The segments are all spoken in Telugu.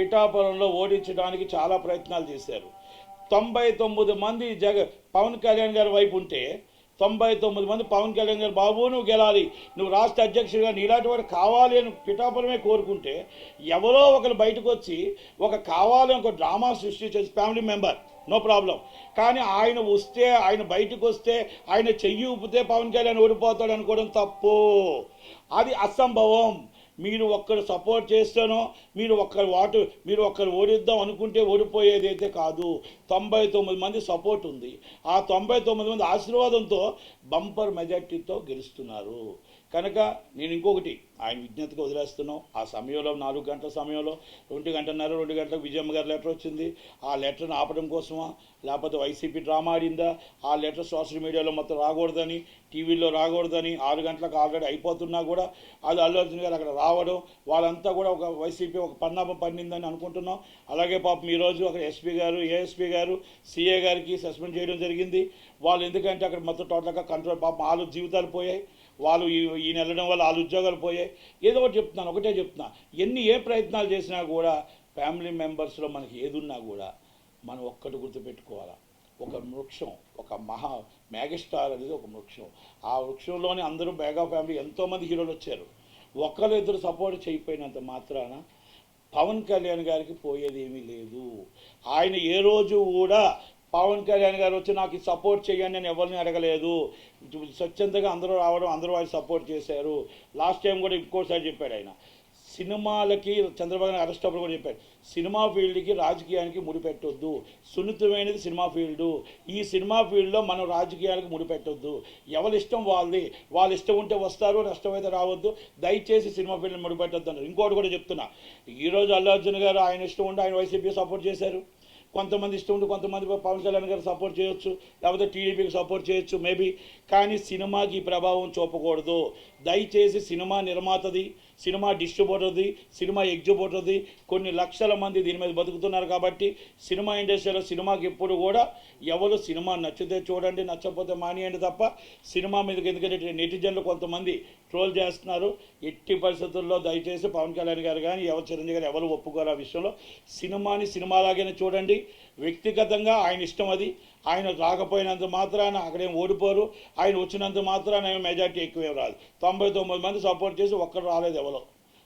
పిఠాపురంలో ఓడించడానికి చాలా ప్రయత్నాలు చేశారు. తొంభై తొమ్మిది మంది జగ పవన్ కళ్యాణ్ గారి వైపు ఉంటే తొంభై తొమ్మిది మంది పవన్ కళ్యాణ్ గారు బాబు నువ్వు గెలాలి. నువ్వు రాష్ట్ర అధ్యక్షుడిగా నీలాంటి వాడు కావాలి అని పిఠాపురమే కోరుకుంటే ఎవరో ఒకరు బయటకు వచ్చి ఒక కావాలని ఒక డ్రామా సృష్టించే ఫ్యామిలీ మెంబర్ నో ప్రాబ్లం. కానీ ఆయన వస్తే ఆయన బయటకు వస్తే ఆయన చెయ్యి ఊపితే పవన్ కళ్యాణ్ ఓడిపోతాడు అనుకోవడం తప్పు. అది అసంభవం. మీరు ఒక్కరు సపోర్ట్ చేస్తేనో మీరు ఒక్కరు వాటు మీరు ఒక్కరు ఓడిద్దాం అనుకుంటే ఓడిపోయేది అయితే కాదు. తొంభై తొమ్మిది మంది సపోర్ట్ ఉంది. ఆ తొంభై తొమ్మిది మంది ఆశీర్వాదంతో బంపర్ మెజార్టీతో గెలుస్తున్నారు. కనుక నేను ఇంకొకటి ఆయన విజ్ఞతకు వదిలేస్తున్నాం ఆ సమయంలో నాలుగు గంటల సమయంలో రెండు గంటన్నర రెండు గంటలకు విజయమ్మ గారి లెటర్ వచ్చింది. ఆ లెటర్ని ఆపడం కోసమా? లేకపోతే వైసీపీ డ్రామా ఆడిందా? ఆ లెటర్ సోషల్ మీడియాలో మొత్తం రాకూడదని టీవీలో రాకూడదని ఆరు గంటలకు ఆల్రెడీ అయిపోతున్నా కూడా అది అల్లు అర్జున్ గారు అక్కడ రావడం వాళ్ళంతా కూడా ఒక వైసీపీ ఒక పరిణామం పండిందని అనుకుంటున్నాం. అలాగే పాపం ఈరోజు అక్కడ ఎస్పీ గారు ఏఎస్పీ గారు సీఏ గారికి సస్పెండ్ చేయడం జరిగింది. వాళ్ళు ఎందుకంటే అక్కడ మొత్తం టోటల్గా కంట్రోల్ పాపం వాళ్ళ జీవితాలు పోయాయి. వాళ్ళు ఈయన వెళ్ళడం వల్ల వాళ్ళ ఉద్యోగాలు పోయాయి. ఏదో ఒకటి చెప్తున్నాను ఒకటే చెప్తున్నా. ఎన్ని ఏ ప్రయత్నాలు చేసినా కూడా ఫ్యామిలీ మెంబర్స్లో మనకి ఏదున్నా కూడా మనం ఒక్కటి గుర్తుపెట్టుకోవాలా. ఒక వృక్షం ఒక మహా మెగాస్టార్ అనేది ఒక వృక్షం. ఆ వృక్షంలోనే అందరూ మెగా ఫ్యామిలీ ఎంతోమంది హీరోలు వచ్చారు. ఒకరు ఇద్దరు సపోర్ట్ చేయకపోయినంత మాత్రాన పవన్ కళ్యాణ్ గారికి పోయేది ఏమీ లేదు. ఆయన ఏ రోజు కూడా పవన్ కళ్యాణ్ గారు వచ్చి నాకు సపోర్ట్ చేయండి నేను ఎవరిని అడగలేదు. స్వచ్ఛందంగా అందరూ రావడం అందరూ వాళ్ళు సపోర్ట్ చేశారు. లాస్ట్ టైం కూడా ఇంకోసారి చెప్పాడు ఆయన. సినిమాలకి చంద్రబాబు నాయుడు అరెస్ట్ అప్పుడు కూడా చెప్పారు సినిమా ఫీల్డ్కి రాజకీయానికి ముడిపెట్టొద్దు. సున్నితమైనది సినిమా ఫీల్డు. ఈ సినిమా ఫీల్డ్లో మనం రాజకీయాలకు ముడిపెట్టొద్దు. ఎవరి ఇష్టం వాళ్ళది. వాళ్ళ ఇష్టం ఉంటే వస్తారు నష్టం అయితే రావద్దు. దయచేసి సినిమా ఫీల్డ్ని ముడిపెట్టొద్దు అన్నారు. ఇంకోటి కూడా చెప్తున్నా. ఈరోజు అల్లు అర్జున్ గారు ఆయన ఇష్టం ఉంటే ఆయన వైసీపీ సపోర్ట్ చేశారు. కొంతమంది ఇష్టం ఉంటే కొంతమంది పవన్ కళ్యాణ్ గారు సపోర్ట్ చేయొచ్చు లేకపోతే టీడీపీకి సపోర్ట్ చేయొచ్చు మేబీ కానీ సినిమాకి ఈ ప్రభావం చూపకూడదు. దయచేసి సినిమా నిర్మాతది సినిమా డిస్ట్రిబ్యూటర్ది సినిమా ఎగ్జిబ్యూటర్ది కొన్ని లక్షల మంది దీని మీద బతుకుతున్నారు కాబట్టి సినిమా ఇండస్ట్రీలో సినిమాకి ఎప్పుడు కూడా ఎవరు సినిమా నచ్చితే చూడండి నచ్చకపోతే మానేయండి తప్ప సినిమా మీదకి ఎందుకంటే నెటిజన్లు కొంతమంది ట్రోల్ చేస్తున్నారు. ఎట్టి పరిస్థితుల్లో దయచేసి పవన్ కళ్యాణ్ గారు కానీ ఎవరు చిరంజీవి గారు ఎవరు ఒప్పుకోరు ఆ విషయంలో. సినిమాని సినిమాలాగానే చూడండి. వ్యక్తిగతంగా ఆయన ఇష్టం అది. ఆయన రాకపోయినంత మాత్రాన అక్కడేం ఓడిపోరు. ఆయన వచ్చినంత మాత్రాన మెజార్టీ ఎక్కువేం రాదు. తొంభై తొమ్మిది మంది సపోర్ట్ చేసి ఒక్కరు రాలేదు ఎవరో.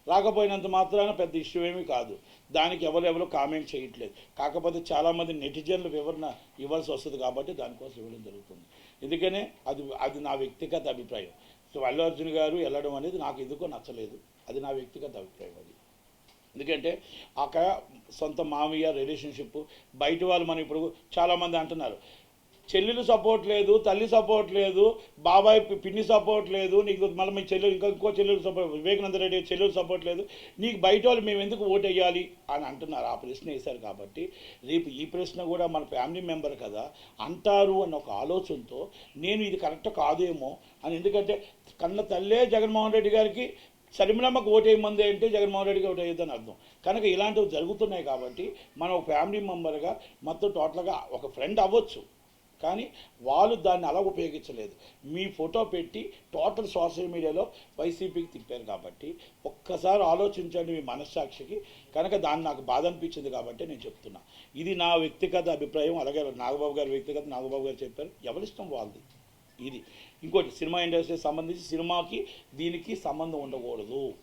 రాకపోయినంత మాత్రాన పెద్ద ఇష్యూ ఏమీ కాదు. దానికి ఎవరెవరు ఎవరు కామెంట్ చేయట్లేదు. కాకపోతే చాలామంది నెటిజన్లు వివరణ ఇవ్వాల్సి వస్తుంది కాబట్టి దానికోసం ఇవ్వడం జరుగుతుంది. ఎందుకనే అది అది నా వ్యక్తిగత అభిప్రాయం. సో అల్లు అర్జున్ గారు వెళ్ళడం అనేది నాకు ఎందుకో నచ్చలేదు. అది నా వ్యక్తిగత అభిప్రాయం అది. ఎందుకంటే అక్కడ సొంత మామయ్య రిలేషన్షిప్ బయట వాళ్ళు మనం ఇప్పుడు చాలామంది అంటున్నారు చెల్లెలు సపోర్ట్ లేదు తల్లి సపోర్ట్ లేదు బాబాయ్ పిన్ని సపోర్ట్ లేదు నీకు మళ్ళీ మీ చెల్లెలు ఇంకా ఇంకో చెల్లెలు సపోర్ట్ వివేకానంద రెడ్డి చెల్లెలు సపోర్ట్ లేదు నీకు బయట వాళ్ళు మేము ఎందుకు ఓటు వేయాలి? అని అంటున్నారు. ఆ ప్రశ్న వేశారు కాబట్టి రేపు ఈ ప్రశ్న కూడా మన ఫ్యామిలీ మెంబర్ కదా అంటారు అన్న ఒక ఆలోచనతో నేను ఇది కరెక్ట్ కాదేమో అని ఎందుకంటే కన్న తల్లే జగన్మోహన్ రెడ్డి గారికి షర్మిలమ్మకు ఓటేయమంది అంటే జగన్మోహన్ రెడ్డికి ఓటు అర్థం. కనుక ఇలాంటివి జరుగుతున్నాయి కాబట్టి మనం ఒక ఫ్యామిలీ మెంబర్గా మొత్తం టోటల్గా ఒక ఫ్రెండ్ అవ్వచ్చు. కానీ వాళ్ళు దాన్ని అలా ఉపయోగించలేదు. మీ ఫోటో పెట్టి టోటల్ సోషల్ మీడియాలో వైసీపీకి తిప్పారు కాబట్టి ఒక్కసారి ఆలోచించండి మీ మనస్సాక్షికి. కనుక దాన్ని నాకు బాధ అనిపించింది కాబట్టి నేను చెప్తున్నా. ఇది నా వ్యక్తిగత అభిప్రాయం. అలాగే నాగబాబు గారి వ్యక్తిగత నాగబాబు గారు చెప్పారు. ఎవరిష్టం వాళ్ళది? ఇది. ఇంకోటి సినిమా ఇండస్ట్రీకి సంబంధించి సినిమాకి దీనికి సంబంధం ఉండకూడదు.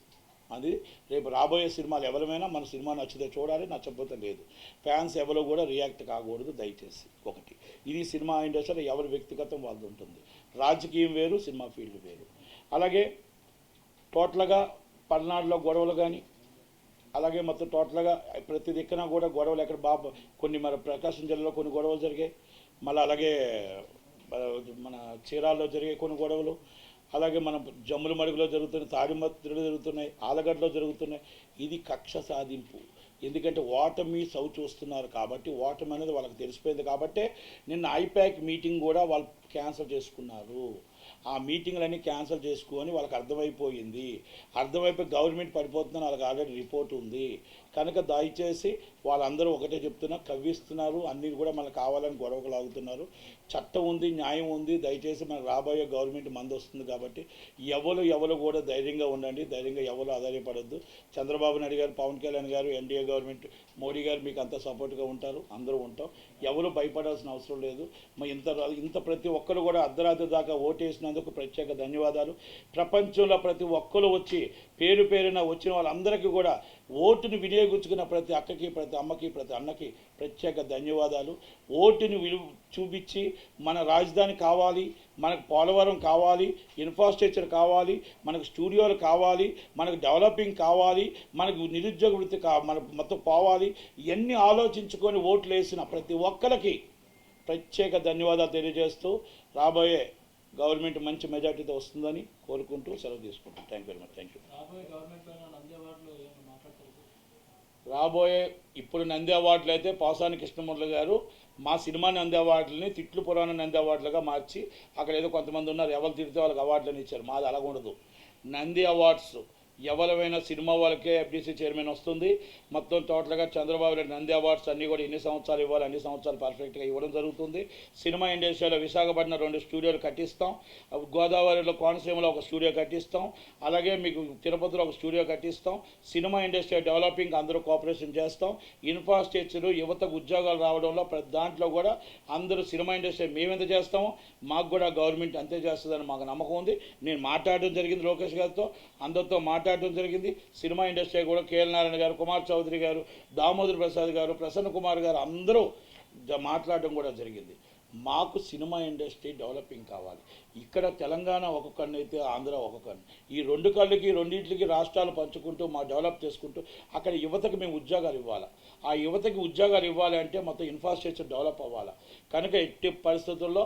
అది రేపు రాబోయే సినిమాలు ఎవరమైనా మన సినిమా నచ్చితే చూడాలి నచ్చకపోతే లేదు. ఫ్యాన్స్ ఎవరు కూడా రియాక్ట్ కాకూడదు దయచేసి. ఒకటి ఇది సినిమా ఇండస్ట్రీలో ఎవరి వ్యక్తిగతం వాళ్ళది ఉంటుంది. రాజకీయం వేరు సినిమా ఫీల్డ్ వేరు. అలాగే టోటల్గా పల్నాడులో గొడవలు కానీ అలాగే మొత్తం టోటల్గా ప్రతి దిక్కున కూడా గొడవలు ఎక్కడ బాబు కొన్ని మన ప్రకాశం జిల్లాలో కొన్ని గొడవలు జరిగాయి. మళ్ళీ అలాగే మన చీరాల్లో జరిగే కొన్ని గొడవలు అలాగే మన జమ్ముల మడుగులో జరుగుతున్నాయి తాడిమత్రులు జరుగుతున్నాయి ఆలగడ్డలో జరుగుతున్నాయి. ఇది కక్ష సాధింపు. ఎందుకంటే ఓటమి సౌ చూస్తున్నారు కాబట్టి ఓటమి అనేది వాళ్ళకి తెలిసిపోయింది కాబట్టే నిన్న ఐప్యాక్ మీటింగ్ కూడా వాళ్ళు క్యాన్సిల్ చేసుకున్నారు. ఆ మీటింగ్లన్నీ క్యాన్సిల్ చేసుకొని వాళ్ళకి అర్థమైపోయింది. అర్థమైపోయి గవర్నమెంట్ పడిపోతుందని వాళ్ళకి ఆల్రెడీ రిపోర్ట్ ఉంది. కనుక దయచేసి వాళ్ళందరూ ఒకటే చెప్తున్నా కవ్విస్తున్నారు. అన్నీ కూడా మనకు కావాలని గొడవకు లాగుతున్నారు. చట్టం ఉంది న్యాయం ఉంది. దయచేసి మనకు రాబోయే గవర్నమెంట్ మంది వస్తుంది కాబట్టి ఎవరు ఎవరు కూడా ధైర్యంగా ఉండండి. ధైర్యంగా ఎవరు ఆధారపడద్దు. చంద్రబాబు నాయుడు గారు పవన్ కళ్యాణ్ గారు ఎన్డీఏ గవర్నమెంట్ మోడీ గారు మీకు అంత సపోర్ట్గా ఉంటారు. అందరూ ఉంటాం. ఎవరు భయపడాల్సిన అవసరం లేదు. మా ఇంత ఇంత ప్రతి ఒక్కరు కూడా అర్ధరాత్రి దాకా ఓటేసినందుకు ప్రత్యేక ధన్యవాదాలు. ప్రపంచంలో ప్రతి ఒక్కరు వచ్చి పేరు పేరున వచ్చిన వాళ్ళందరికీ కూడా ఓటుని వినియోగించుకున్న ప్రతి అక్కకి ప్రతి అమ్మకి ప్రతి అన్నకి ప్రత్యేక ధన్యవాదాలు. ఓటుని విలువ చూపించి మన రాజధాని కావాలి మనకు పోలవరం కావాలి ఇన్ఫ్రాస్ట్రక్చర్ కావాలి మనకు స్టూడియోలు కావాలి మనకు డెవలపింగ్ కావాలి మనకు నిరుద్యోగ వృత్తి కా మన మొత్తం పోవాలి ఇవన్నీ ఆలోచించుకొని ఓట్లు వేసిన ప్రతి ఒక్కరికి ప్రత్యేక ధన్యవాదాలు తెలియజేస్తూ రాబోయే గవర్నమెంట్ మంచి మెజార్టీతో వస్తుందని కోరుకుంటూ సెలవు తీసుకుంటాం thank very much thank you రాబోయే ఇప్పుడు నంది అవార్డులు అయితే పాసాని కృష్ణమురళి గారు మా సినిమా నంది అవార్డులని తిట్లు పురాణ నంది అవార్డులుగా మార్చి అక్కడ ఏదో కొంతమంది ఉన్నారు ఎవరు తిడితే వాళ్ళకి అవార్డులను ఇచ్చారు. మాది అలాగ ఉండదు. నంది అవార్డ్స్ ఎవరైనా సినిమా వాళ్ళకే ఎఫ్డీసీ చైర్మన్ వస్తుంది. మొత్తం టోటల్గా చంద్రబాబు నాయుడు నంది అవార్డ్స్ అన్నీ కూడా ఎన్ని సంవత్సరాలు ఇవ్వాలి అన్ని సంవత్సరాలు పర్ఫెక్ట్గా ఇవ్వడం జరుగుతుంది. సినిమా ఇండస్ట్రీలో విశాఖపట్నం రెండు స్టూడియోలు కట్టిస్తాం. గోదావరిలో కోనసీమలో ఒక స్టూడియో కట్టిస్తాం. అలాగే మీకు తిరుపతిలో ఒక స్టూడియో కట్టిస్తాం. సినిమా ఇండస్ట్రీ డెవలపింగ్ అందరూ కోఆపరేషన్ చేస్తాం. ఇన్ఫ్రాస్ట్రక్చర్ యువతకు ఉద్యోగాలు రావడంలో ప్రతి దాంట్లో కూడా అందరూ సినిమా ఇండస్ట్రీ మేము ఎంత చేస్తామో మాకు కూడా గవర్నమెంట్ అంతే చేస్తుందని మాకు నమ్మకం ఉంది. నేను మాట్లాడడం జరిగింది లోకేష్ గారితో. అందరితో మాట్లాడి మాట్లాడడం జరిగింది. సినిమా ఇండస్ట్రీ కూడా కేఎల్ నారాయణ గారు కుమార్ చౌదరి గారు దామోదర్ ప్రసాద్ గారు ప్రసన్న కుమార్ గారు అందరూ మాట్లాడడం కూడా జరిగింది. మాకు సినిమా ఇండస్ట్రీ డెవలపింగ్ కావాలి. ఇక్కడ తెలంగాణ ఒక కన్ను అయితే ఆంధ్ర ఒక కన్ను. ఈ రెండు కళ్ళకి రెండింటికి రాష్ట్రాలు పంచుకుంటూ మా డెవలప్ చేసుకుంటూ అక్కడ యువతకు మేము ఉద్యోగాలు ఇవ్వాలి? ఆ యువతకి ఉద్యోగాలు ఇవ్వాలి అంటే మొత్తం ఇన్ఫ్రాస్ట్రక్చర్ డెవలప్ అవ్వాలి? కనుక ఎట్టి పరిస్థితుల్లో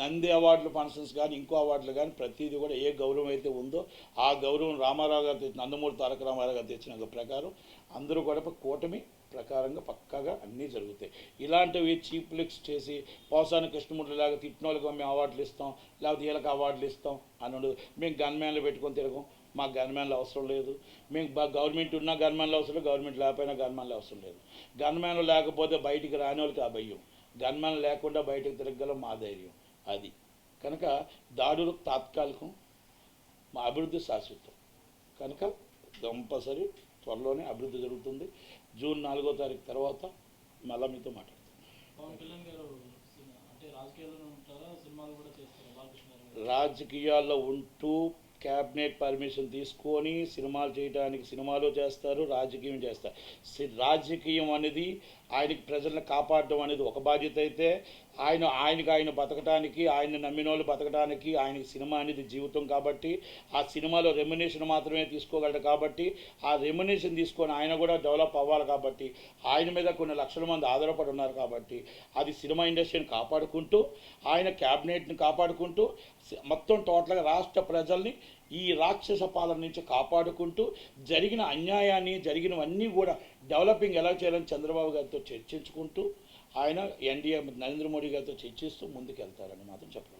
నంది అవార్డులు ఫంక్షన్స్ కానీ ఇంకో అవార్డులు కానీ ప్రతిదీ కూడా ఏ గౌరవం అయితే ఉందో ఆ గౌరవం రామారావు గారు నందమూరి తారక రామారావు గారు తెచ్చిన ప్రకారం అందరూ కూడా కూటమి ప్రకారంగా పక్కాగా అన్నీ జరుగుతాయి. ఇలాంటివి చీప్ లిక్స్ చేసి పోసాని కృష్ణమూర్తి లాగా తిట్టినోళ్ళకి మేము అవార్డులు ఇస్తాం లేకపోతే వీళ్ళకి అవార్డులు ఇస్తాం అని ఉండదు. మేము గన్మ్యాన్లు పెట్టుకొని తిరగం. మాకు గన్మ్యాన్లు అవసరం లేదు. మేము గవర్నమెంట్ ఉన్న గన్మ్యాన్లు అవసరం లేదు గవర్నమెంట్ లేకపోయినా గన్మ్యాన్లు అవసరం లేదు. గన్మ్యాన్లు లేకపోతే బయటికి రాని వాళ్ళకి ఆ భయం. గన్మ్యాన్ లేకుండా బయటకు తిరగలం మా ధైర్యం. అది. కనుక దాడులు తాత్కాలికం మా అభివృద్ధి శాశ్వతం. కనుక కంపల్సరీ త్వరలోనే అభివృద్ధి జరుగుతుంది. జూన్ నాలుగో తారీఖు తర్వాత మళ్ళీ మీతో మాట్లాడతాం. పవన్ కళ్యాణ్ గారు సినిమా- అంటే రాజకీయాల్లోనే ఉంటారా? సినిమాలు కూడా చేస్తారా? బాలకృష్ణ గారు? రాజకీయాల్లో ఉంటూ క్యాబినెట్ పర్మిషన్ తీసుకొని సినిమాలు చేయడానికి సినిమాలు చేస్తారు రాజకీయం చేస్తారు. రాజకీయం అనేది ఆయనకి ప్రజలను కాపాడడం అనేది ఒక బాధ్యత అయితే ఆయన ఆయనకి ఆయన బతకడానికి ఆయన నమ్మిన వాళ్ళు బతకడానికి ఆయనకి సినిమా అనేది జీవితం కాబట్టి ఆ సినిమాలో రెమ్యునేషన్ మాత్రమే తీసుకోగలడు కాబట్టి ఆ రెమ్యునేషన్ తీసుకొని ఆయన కూడా డెవలప్ అవ్వాలి కాబట్టి ఆయన మీద కొన్ని లక్షల మంది ఆధారపడి ఉన్నారు కాబట్టి అది సినిమా ఇండస్ట్రీని కాపాడుకుంటూ ఆయన క్యాబినెట్ని కాపాడుకుంటూ మొత్తం టోటల్గా రాష్ట్ర ప్రజల్ని ఈ రాక్షస పాలన నుంచి కాపాడుకుంటూ జరిగిన అన్యాయాన్ని జరిగినవన్నీ కూడా డెవలపింగ్ ఎలా చేయాలని చంద్రబాబు గారితో చర్చించుకుంటూ ఆయన ఎన్డీఏ నరేంద్ర మోడీ గారితో చర్చిస్తూ ముందుకు వెళ్తారని మాత్రం చెప్పగలను